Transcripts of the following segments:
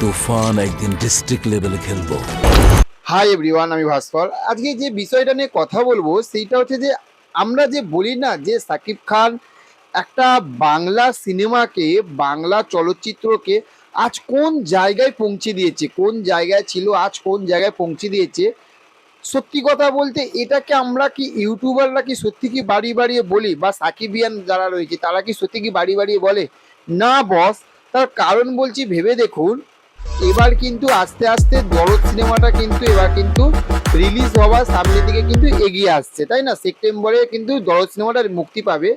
তুফান একদিন ডিস্ট্রিক্ট লেভেলে খেলব। হাই এভরিওয়ান আমি ভাস্কর। আজকে যে বিষয়টা নিয়ে কথা বলব, সেইটা হচ্ছে যে আমরা যে বলি না যে সাকিব খান একটা বাংলা সিনেমাকে, বাংলা চলচ্চিত্রকে আজ কোন জায়গায় পৌঁছে দিয়েছে, কোন জায়গায় ছিল, আজ কোন জায়গায় পৌঁছে দিয়েছে, সত্যি কথা বলতে এটাকে আমরা কি ইউটিউবাররা কি সত্যি কি বাড়ি বাড়িয়ে বলি, বা সাকিবিয়ান যারা রয়েছে, তারা কি সত্যি কি বাড়ি বাড়িয়ে বলে? না বস তার কারণ বলছি ভেবে দেখুন এবার কিন্তু আস্তে আস্তে দরদ সিনেমাটা কিন্তু এবার কিন্তু রিলিজ হওয়ার সামনের দিকে কিন্তু এগিয়ে আসছে, তাই না? সেপ্টেম্বরে কিন্তু দরদ সিনেমাটা মুক্তি পাবে।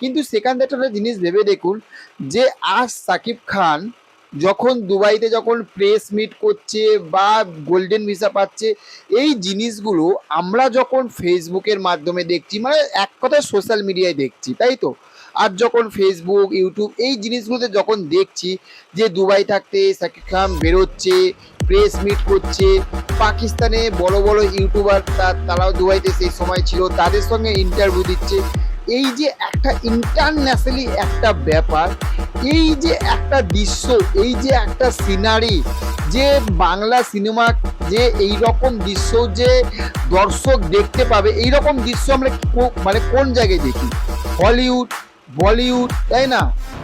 কিন্তু সেখান থেকে একটা জিনিস ভেবে দেখুন যে আজ সাকিব খান যখন দুবাইতে যখন প্রেস মিট করছে বা গোল্ডেন ভিসা পাচ্ছে, এই জিনিসগুলো আমরা যখন ফেসবুকের মাধ্যমে দেখছি মানে এক কথায় সোশ্যাল মিডিয়ায় দেখছি, তাই তো? আর যখন ফেসবুক ইউটিউব এই জিনিসগুলোতে যখন দেখছি যে দুবাই থাকতে সাকিব খান বেরোচ্ছে প্রেস মিট করছে, পাকিস্তানে বড় বড় ইউটিউবার তারাও দুবাইতে সেই সময় ছিল, তাদের সঙ্গে ইন্টারভিউ দিচ্ছে। এই যে একটা ইন্টারন্যাশনালি একটা ব্যাপার, এই যে একটা দৃশ্য, এই যে একটা সিনারি যে বাংলা সিনেমা যে এই রকম দৃশ্য যে দর্শক দেখতে পাবে এই রকম দৃশ্য আমরা মানে কোন জায়গায় দেখি? হলিউড বলিউড, তাই না?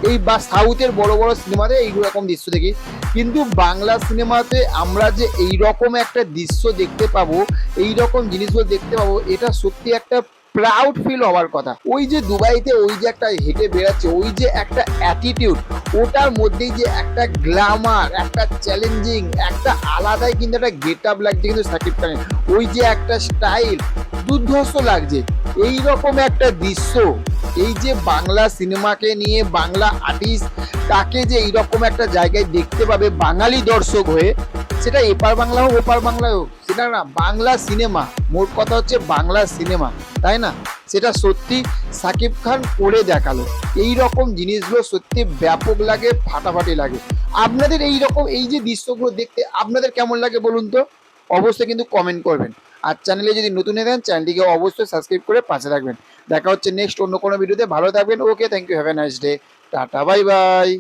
এই বা সাউথের বড় বড় সিনেমাতে এই রকম দৃশ্য দেখি। কিন্তু বাংলা সিনেমাতে আমরা যে এই রকম একটা দৃশ্য দেখতে পাবো এই রকম জিনিসগুলো দেখতে পাবো, এটা সত্যি একটা প্রাউড ফিল হওয়ার কথা। ওই যে দুবাইতে ওই যে একটা হেঁটে বেড়াচ্ছে, ওই যে একটা অ্যাটিটিউড ওটার মধ্যেই যে একটা গ্ল্যামার একটা চ্যালেঞ্জিং একটা আলাদাই কিন্তু একটা গেট আপ লাগছে কিন্তু সাকিব খানের। ওই যে একটা স্টাইল দুর্ধর্ষ লাগছে। এই রকম একটা দৃশ্য এই যে বাংলা সিনেমাকে নিয়ে বাংলা আর্টিস্ট তাকে যে এইরকম একটা জায়গায় দেখতে পাবে বাঙালি দর্শক হয়ে, সেটা এপার বাংলা হোক, ওপার বাংলা হোক, সেটা না, বাংলা সিনেমা। মোট কথা হচ্ছে বাংলা সিনেমা, তাই না? সেটা সত্যি সাকিব খান করে দেখাল। এই রকম জিনিসগুলো সত্যি ব্যাপক লাগে, ফাটাফাটি লাগে। আপনাদের এই রকম এই যে দৃশ্যগুলো দেখতে আপনাদের কেমন লাগে বলুন তো? অবশ্যই কিন্তু কমেন্ট করবেন। আর চ্যানেলে যদি নতুন হয়ে চ্যানেলটিকে অবশ্যই সাবস্ক্রাইব করে পাশে রাখবেন দেখা হচ্ছে নেক্সট অন্য কোনো ভিডিওতে ভালো থাকবেন। Okay thank you have a nice day tata bye bye